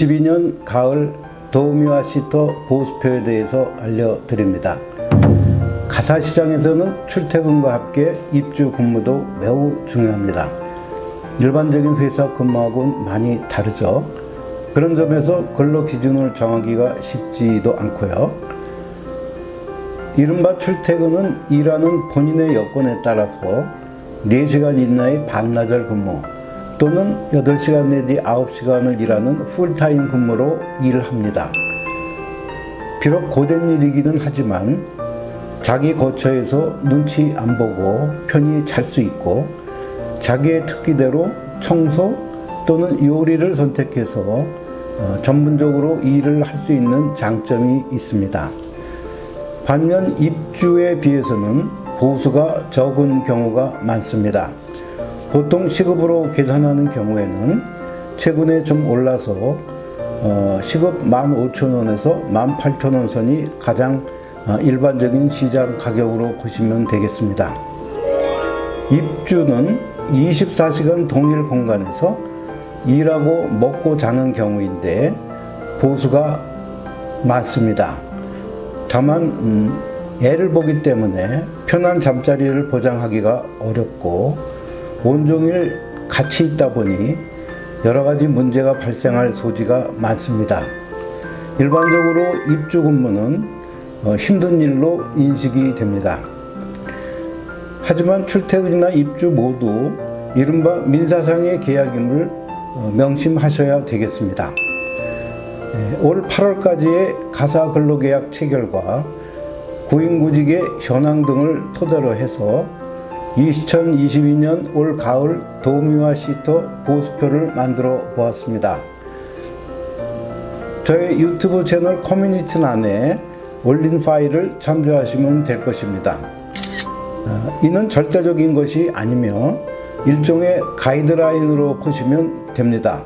12년 가을 도우미와 시터 보수표에 대해서 알려드립니다. 가사시장에서는 출퇴근과 함께 입주 근무도 매우 중요합니다. 일반적인 회사 근무하고는 많이 다르죠. 그런 점에서 근로 기준을 정하기가 쉽지도 않고요. 이른바 출퇴근은 일하는 본인의 여건에 따라서 4시간 이내의 반나절 근무 또는 8시간 내지 9시간을 일하는 풀타임 근무로 일을 합니다. 비록 고된 일이기는 하지만 자기 거처에서 눈치 안 보고 편히 잘 수 있고 자기의 특기대로 청소 또는 요리를 선택해서 어, 전문적으로 일을 할 수 있는 장점이 있습니다. 반면 입주에 비해서는 보수가 적은 경우가 많습니다. 보통 시급으로 계산하는 경우에는 최근에 좀 올라서 어, 시급 15,000원에서 18,000원 선이 가장 어, 일반적인 시장 가격으로 보시면 되겠습니다. 입주는 24시간 동일 공간에서 일하고 먹고 자는 경우인데 보수가 많습니다. 다만 음, 애를 보기 때문에 편한 잠자리를 보장하기가 어렵고 온종일 같이 있다 보니 여러 가지 문제가 발생할 소지가 많습니다. 일반적으로 입주 근무는 어, 힘든 일로 인식이 됩니다. 하지만 출퇴근이나 입주 모두 이른바 민사상의 계약임을 어, 명심하셔야 되겠습니다. 예, 올 8월까지의 가사 근로계약 체결과 구인구직의 현황 등을 토대로 해서 2022년 올 가을 도우미와 시터 보수표를 만들어 보았습니다. 저의 유튜브 채널 커뮤니티란에 올린 파일을 참조하시면 될 것입니다. 어, 이는 절대적인 것이 아니며 일종의 가이드라인으로 보시면 됩니다.